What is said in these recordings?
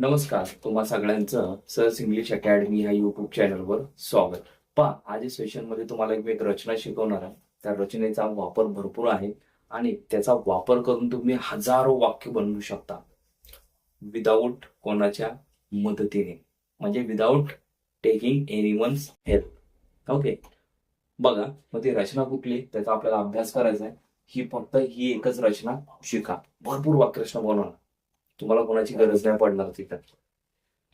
नमस्कार तुम्हा सगळ्यांचं सहज इंग्लिश अकॅडमी ह्या युट्यूब चॅनलवर स्वागत. पहा आज या सेशनमध्ये तुम्हाला एक मी एक रचना शिकवणार आहे. त्या रचनेचा वापर भरपूर आहे आणि त्याचा वापर करून तुम्ही हजारो वाक्य बनवू शकता. विदाऊट कोणाच्या मदतीने. म्हणजे without taking anyone's help okay बघा मग ती रचना कुठली त्याचा आपल्याला अभ्यास करायचा आहे. ही फक्त ही एकच रचना शिका. भरपूर वाक्यरचना बनवणार. तुम्हाला कोणाची गरज नाही पडणार तिथं.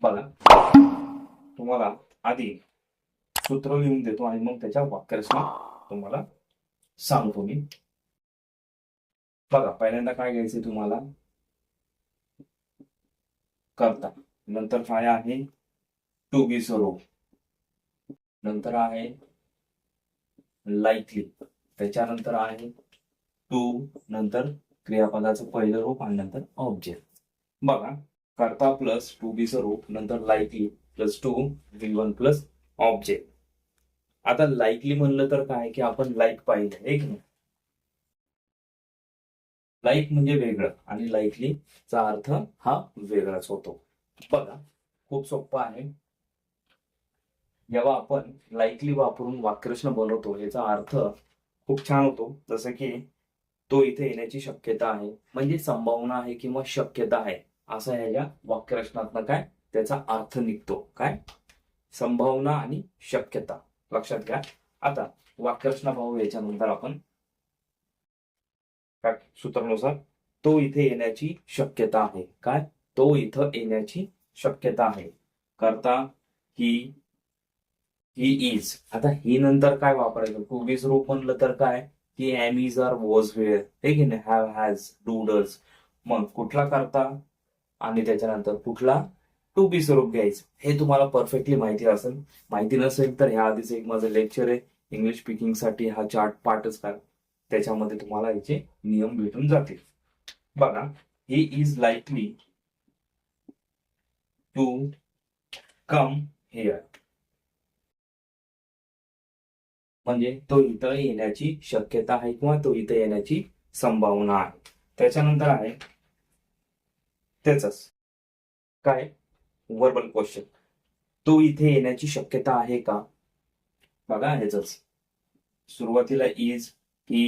बघा. तुम्हाला आधी सूत्र लिहून देतो आणि मग त्याच्या वाक्यरचना तुम्हाला सांगतो मी. बघा पहिल्यांदा काय घ्यायचं तुम्हाला? करता. नंतर काय आहे? टू बी सरो नंतर आहे लाईकली त्याच्यानंतर आहे टू नंतर क्रियापदाचं पहिलं रूप आणि नंतर ऑब्जेक्ट बघा करता प्लस टू बी रूप नंतर likely plus to V one plus object आता लाईकली म्हणलं तर काय? की आपण लाईक पाहिलं एक नाही लाईक म्हणजे वेगळं आणि लाईकलीचा अर्थ हा वेगळाच होतो. बघा खूप सोपं आहे. जेव्हा आपण लाईकली वापरून वाक्यरचना बनवतो याचा अर्थ खूप छान होतो. जसं की तो इथे येण्याची शक्यता आहे म्हणजे संभावना आहे किंवा शक्यता आहे. असा ह्याच्या वाक्यरचनातनं काय? त्याचा अर्थ निघतो. काय? संभावना आणि शक्यता. लक्षात घ्या. आता वाक्यरचना भाऊ याच्यानंतर आपण काय सूत्रानुसार तो इथे येण्याची शक्यता आहे. काय? तो इथं येण्याची शक्यता आहे. करता ही ही इज आता ही नंतर काय वापरायचं? पूर्वीच रूप म्हणलं तर काय? की am is are was were हे की नाही? हॅव हॅज डूडल्स मग कुठला करता? आणि त्याच्यानंतर कुठला? टू बी स्वरूप घ्यायचं. हे तुम्हाला परफेक्टली माहिती असेल. माहिती नसेल तर ह्या आधीच एक माझं लेक्चर आहे. इंग्लिश स्पीकिंगसाठी हा चार्ट पार्टच काय त्याच्यामध्ये तुम्हाला याचे नियम भेटून जातील. बघा he is likely to come here म्हणजे तो इथं येण्याची शक्यता आहे किंवा तो इथं येण्याची संभावना आहे. त्याच्यानंतर आहे त्याच काय? वर्बल क्वेश्चन तो इथे येण्याची शक्यता आहे का? बघा ह्याच सुरुवातीला is he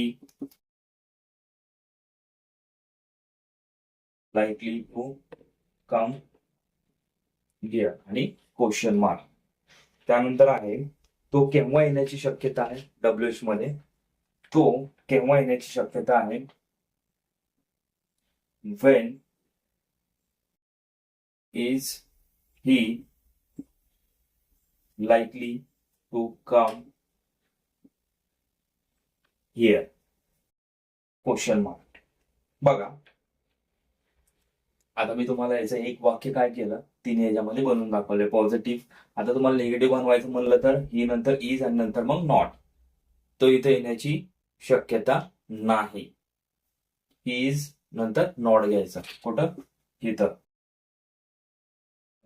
likely to come here आणि क्वेश्चन मार्क त्यानंतर आहे तो केव्हा येण्याची शक्यता आहे? डब्ल्यू एच मध्ये. तो केव्हा येण्याची शक्यता आहे? When is he likely to come here? Question mark बघा. आता मी तुम्हाला याचं एक वाक्य काय केलं? तिने याच्यामध्ये बनवून दाखवले. पॉझिटिव्ह आता तुम्हाला निगेटिव्ह बनवायचं म्हणलं तर ही नंतर इज आणि नंतर मग नॉट तो इथे येण्याची शक्यता नाही. इज नंतर नॉट घ्यायचं. कुठं? इथं.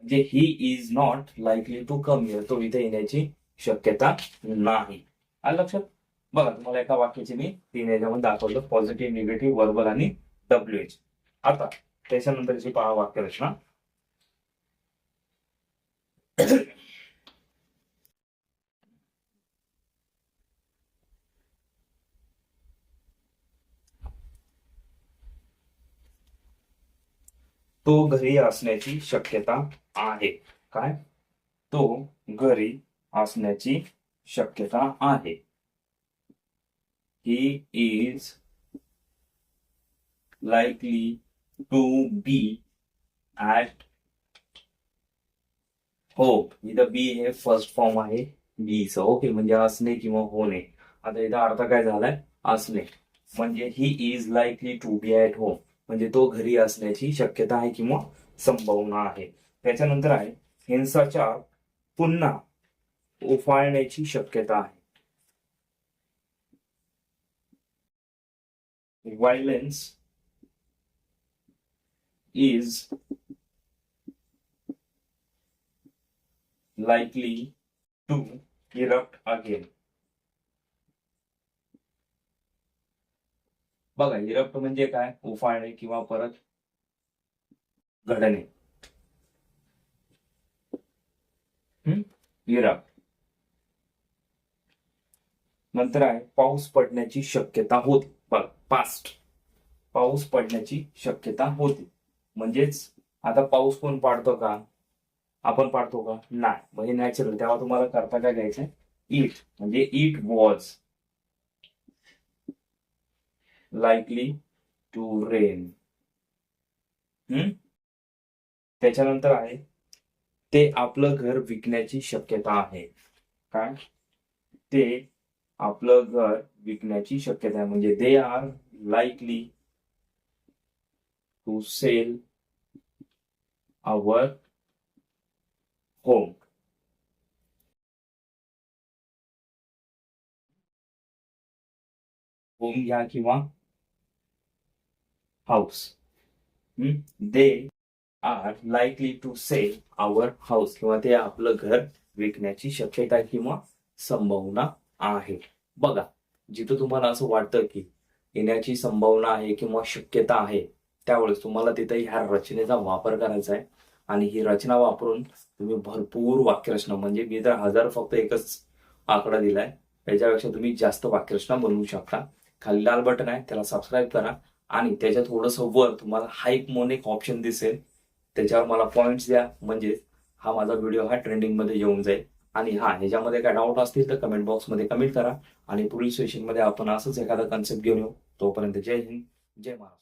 म्हणजे he is not likely to come here तो इथे येण्याची शक्यता नाही. आलं लक्षात? बघा तुम्हाला एका वाक्याची मी तीन याच्यामध्ये दाखवलं पॉझिटिव्ह निगेटिव्ह वर्बल आणि डब्ल्यू एच आता त्याच्यानंतरची पहा वाक्यरचना. तो घरी असण्याची शक्यता आहे. काय? तो घरी असण्याची शक्यता आहे. He is likely to be at home इथं बी हे फर्स्ट फॉर्म आहे. बीच ओके म्हणजे असणे किंवा होणे. आता इथं अर्थ काय झालाय? असणे. म्हणजे he is likely to be at home म्हणजे तो घरी असण्याची शक्यता आहे किंवा संभावना आहे त्याच्यानंतर आहे हिंसाचार पुन्हा उफाळण्याची शक्यता आहे violence is likely to erupt again. बघा इरप्ट म्हणजे काय? उफाळणे किंवा परत घडणे. इरप्ट इराक नंतर आहे पाऊस पडण्याची शक्यता होती. बघ पास्ट पाऊस पडण्याची शक्यता होती. म्हणजेच आता पाऊस कोण पाडतो का? आपण पाडतो का? नाही. म्हणजे नॅचरल तेव्हा तुम्हाला करता काय घ्यायचंय? इट म्हणजे it was likely to rain त्याच्यानंतर आहे ते आपलं घर विकण्याची शक्यता आहे. काय ते आपलं घर विकण्याची शक्यता आहे. म्हणजे they are likely to sell our home home घ्या किंवा house they are likely to sell our house किंवा ते आपलं घर विकण्याची शक्यता किंवा संभावना आहे. बघा जिथं तुम्हाला असं वाटतं की येण्याची संभावना आहे किंवा शक्यता आहे त्यावेळेस तुम्हाला तिथे ह्या रचनेचा वापर करायचा आहे. आणि ही रचना वापरून तुम्ही भरपूर वाक्यरचना म्हणजे मी तर हजार फक्त एकच आकडा दिलाय. त्याच्यापेक्षा तुम्ही जास्त वाक्यरचना बनवू शकता. खाली लाल बटन आहे त्याला सबस्क्राईब करा. आणि त्याच्या थोडंसं वर तुम्हाला हाईक म्हणून एक ऑप्शन दिसेल. त्याच्यावर मला पॉईंट्स द्या. म्हणजे हा माझा व्हिडिओ हा ट्रेंडिंगमध्ये येऊन जाईल. आणि हा ह्याच्यामध्ये काय डाऊट असतील तर कमेंट बॉक्समध्ये कमेंट करा. आणि पुढील सेशनमध्ये आपण असंच एखादा कन्सेप्ट घेऊन येऊ. तोपर्यंत जय हिंद जय महाराष्ट्र.